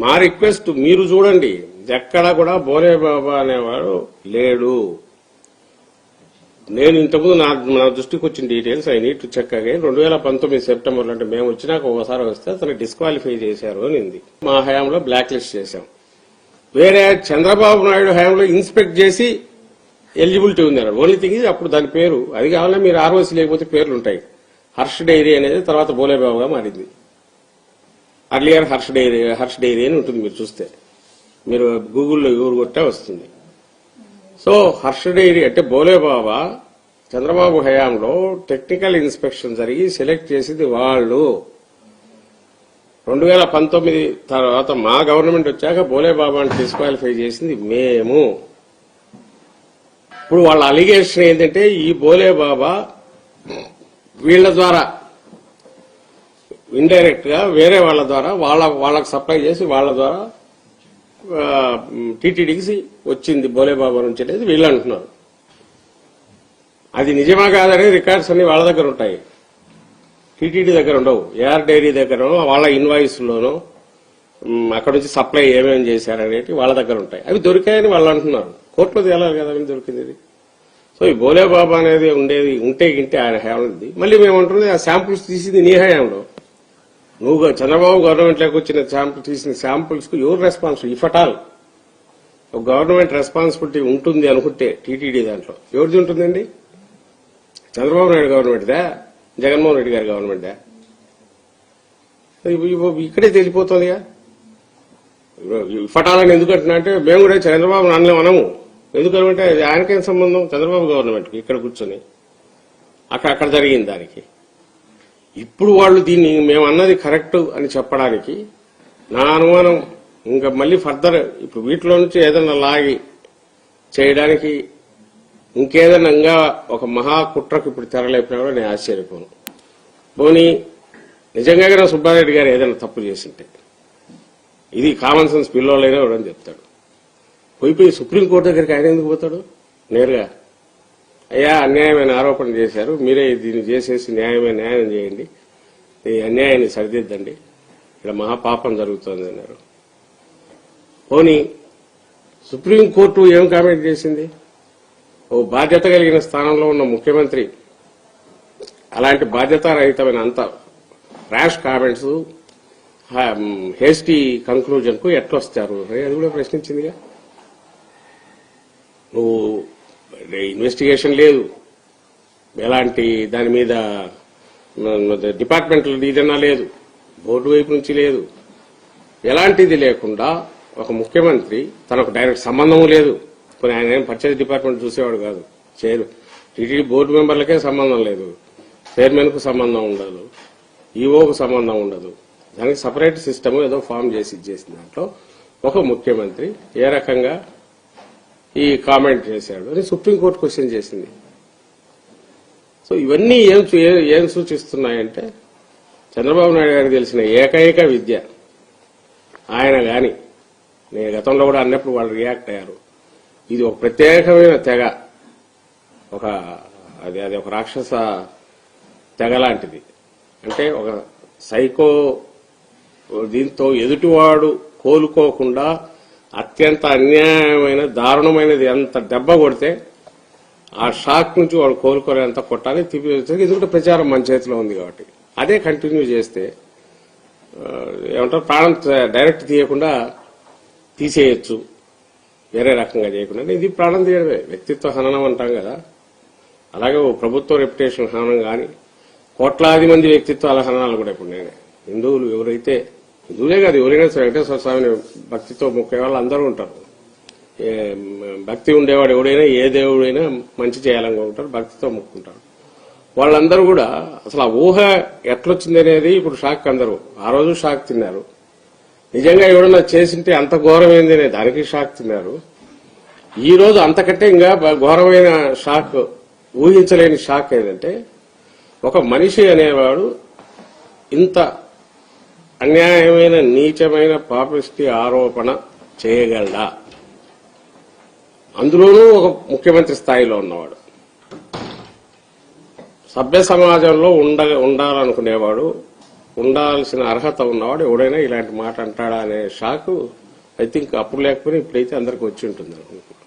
మా రిక్వెస్ట్ మీరు చూడండి. ఎక్కడా కూడా బోరే బాబా అనేవాడు లేడు. నేను ఇంతకుముందు నా నా దృష్టికి వచ్చిన details I need to check again. రెండు వేల పంతొమ్మిది సెప్టెంబర్ అంటే మేము వచ్చినాక ఒకసారి వస్తే అతను డిస్క్వాలిఫై చేశారు అనింది మా హయాంలో బ్లాక్ లిస్ట్ చేశాం. వేరే చంద్రబాబు నాయుడు హయాంలో ఇన్స్పెక్ట్ చేసి ఎలిజిబిలిటీ ఉంది అన్నాడు. ఓన్లీ థింగ్ అప్పుడు దాని పేరు. అది కావాలన్నా మీరు ఆర్ఓసీ లేకపోతే పేర్లు ఉంటాయి హర్ష్ డైరీ అనేది తర్వాత బోలేబాబుగా మారింది. Earlier Harsh dairy Harsh dairy అని ఉంటుంది మీరు చూస్తే. మీరు గూగుల్లో ఎవరు కొట్టే వస్తుంది. సో హర్ష డైరీ అంటే బోలేబాబా చంద్రబాబు హయాంలో టెక్నికల్ ఇన్స్పెక్షన్ జరిగి సెలెక్ట్ చేసింది వాళ్ళు. రెండు వేల పంతొమ్మిది తర్వాత మా గవర్నమెంట్ వచ్చాక బోలేబాబాని డిస్క్వాలిఫై చేసింది మేము. ఇప్పుడు వాళ్ళ అలిగేషన్ ఏంటంటే ఈ బోలేబాబా వీళ్ళ ద్వారా ఇండైరెక్ట్గా వేరే వాళ్ళ ద్వారా వాళ్ళ వాళ్ళకి సప్లై చేసి వాళ్ళ ద్వారా టీటీడీకి వచ్చింది బోలేబాబా నుంచి అనేది వీళ్ళు అంటున్నారు. అది నిజమా కాదని రికార్డ్స్ అన్ని వాళ్ళ దగ్గర ఉంటాయి. టీటీడీ దగ్గర ఉండవు. ఏఆర్ డైరీ దగ్గర వాళ్ళ ఇన్వాయిస్ లోనో అక్కడ నుంచి సప్లై ఏమేమి చేశారనేది వాళ్ళ దగ్గర ఉంటాయి. అవి దొరికాయని వాళ్ళు అంటున్నారు. కోర్టులో తేలాలి కదా అవి దొరికింది సో ఈ బోలేబాబా అనేది ఉండేది ఉంటే గింటే ఆయన హయాంది మళ్ళీ మేము అంటున్నది ఆ శాంపుల్స్ తీసింది నీ హయాంలో. నువ్వు చంద్రబాబు గవర్నమెంట్లోకి వచ్చిన శాంపుల్ తీసిన శాంపుల్స్కు your response if at all ఒక గవర్నమెంట్ రెస్పాన్సిబిలిటీ ఉంటుంది అనుకుంటే టీటీడీ దాంట్లో. ఎవరిది ఉంటుందండి? చంద్రబాబు నాయుడు గవర్నమెంట్దా జగన్మోహన్ రెడ్డి గారి గవర్నమెంట్దా ఇక్కడే తెలిసిపోతుందిగా ఫటాలని ఎందుకు అంటున్నా అంటే మేము కూడా చంద్రబాబు నాన్నలే మనము ఎందుకంటే ఆయనకేం సంబంధం? చంద్రబాబు గవర్నమెంట్కి ఇక్కడ కూర్చొని. అక్కడ అక్కడ జరిగింది దానికి. ఇప్పుడు వాళ్ళు దీన్ని మేము అన్నది కరెక్ట్ అని చెప్పడానికి నా అనుమానం ఇంకా మళ్ళీ ఫర్దర్ ఇప్పుడు వీటిలో నుంచి ఏదైనా లాగి చేయడానికి ఇంకేదైనా ఇంకా ఒక మహా కుట్రకు ఇప్పుడు తెరలేపినా కూడా నేను ఆశ్చర్యపోను. పోనీ నిజంగా కూడా సుబ్బారెడ్డి గారు ఏదైనా తప్పు చేసింటే ఇది కామన్ సెన్స్ పిల్లోలైనా ఎవడని చెప్తాడు. పోయిపోయి సుప్రీంకోర్టు దగ్గరికి ఆయన ఎందుకు పోతాడు? నేరుగా అయ్యా అన్యాయమైన ఆరోపణ చేశారు. మీరే దీన్ని చేసేసి న్యాయమైన న్యాయం చేయండి. ఈ అన్యాయాన్ని సరిదిద్దండి. ఇక్కడ మహాపాపం జరుగుతోంది అన్నారు. పోనీ సుప్రీంకోర్టు ఏం కామెంట్ చేసింది? ఓ బాధ్యత కలిగిన స్థానంలో ఉన్న ముఖ్యమంత్రి అలాంటి బాధ్యతారహితమైన అంత ర్యాష్ కామెంట్స్ హేస్టీ కంక్లూజన్కు ఎట్లొస్తారు? అది కూడా ప్రశ్నించిందిగా. నువ్వు ఇన్వెస్టిగేషన్ లేదు. ఎలాంటి దాని మీద డిపార్ట్మెంట్ ఏదైనా లేదు. బోర్డు వైపు నుంచి లేదు. ఎలాంటిది లేకుండా ఒక ముఖ్యమంత్రి తనకు డైరెక్ట్ సంబంధం లేదు. కొన్ని ఆయన ఏం పర్చేజ్ డిపార్ట్మెంట్ చూసేవాడు కాదు. చైర్ టీటీడీ బోర్డు మెంబర్లకే సంబంధం లేదు. చైర్మన్కు సంబంధం ఉండదు. ఈఓకు సంబంధం ఉండదు. దానికి సపరేట్ సిస్టమ్ ఏదో ఫామ్ చేసి ఇచ్చేసిన దాంట్లో ఒక ముఖ్యమంత్రి ఏ రకంగా ఈ కామెంట్ చేశాడు. అని సుప్రీంకోర్టు క్వశ్చన్ చేసింది. సో ఇవన్నీ ఏం చూ- ఏం సూచిస్తున్నాయంటే చంద్రబాబు నాయుడు గారికి తెలిసిన ఏకైక విద్య ఆయన గాని నేను గతంలో కూడా అన్నప్పుడు వాళ్ళు రియాక్ట్ అయ్యారు. ఇది ఒక ప్రత్యేకమైన తెగ ఒక అది అది ఒక రాక్షస తెగ లాంటిది. అంటే ఒక సైకో దీంతో ఎదుటివాడు కోలుకోకుండా అత్యంత అన్యాయమైన దారుణమైనది. ఎంత దెబ్బ కొడితే ఆ షాక్ నుంచి వాడు కోలుకోలేంత కొట్టాలి. తిప్పి ఎందుకంటే ప్రచారం మన చేతిలో ఉంది కాబట్టి. అదే కంటిన్యూ చేస్తే ఏమంటారు ప్రాణం డైరెక్ట్ తీయకుండా తీసేయచ్చు. వేరే రకంగా చేయకుండా. ఇది ప్రాణం తీయడమే. వ్యక్తిత్వ హననం అంటాం కదా. అలాగే ఓ ప్రభుత్వ రెప్యుటేషన్ హననం కానీ కోట్లాది మంది వ్యక్తిత్వాల హననాలు కూడా ఇప్పుడు నేనే. హిందువులు ఎవరైతే దూరే కాదు ఎవరైనా వెంకటేశ్వర స్వామిని భక్తితో మొక్కే వాళ్ళు అందరూ ఉంటారు. భక్తి ఉండేవాడు ఎవడైనా ఏ దేవుడైనా మంచి చేయాలనుకుంటారు భక్తితో మొక్కుంటారు వాళ్ళందరూ కూడా అసలు ఆ ఊహ ఎట్లొచ్చింది అనేది ఇప్పుడు షాక్ అందరూ. ఆ రోజు షాక్ తిన్నారు. నిజంగా ఎవడన్నా చేసింటే అంత ఘోరమైంది అనే దానికి షాక్ తిన్నారు. ఈ రోజు అంతకంటే ఇంకా ఘోరమైన షాక్ ఊహించలేని షాక్ ఏంటంటే ఒక మనిషి అనేవాడు ఇంత అన్యాయమైన నీచమైన పాపిష్టి ఆరోపణ చేయగలడా? అందులోనూ ఒక ముఖ్యమంత్రి స్థాయిలో ఉన్నవాడు. సభ్య సమాజంలో ఉండ ఉండాలనుకునేవాడు ఉండాల్సిన అర్హత ఉన్నవాడు ఎవడైనా ఇలాంటి మాట అంటాడా అనే షాక్ ఐ థింక్ అప్పుడు లేకపోయినా ఇప్పుడైతే అందరికి వచ్చి ఉంటుంది అనుకుంటున్నాను.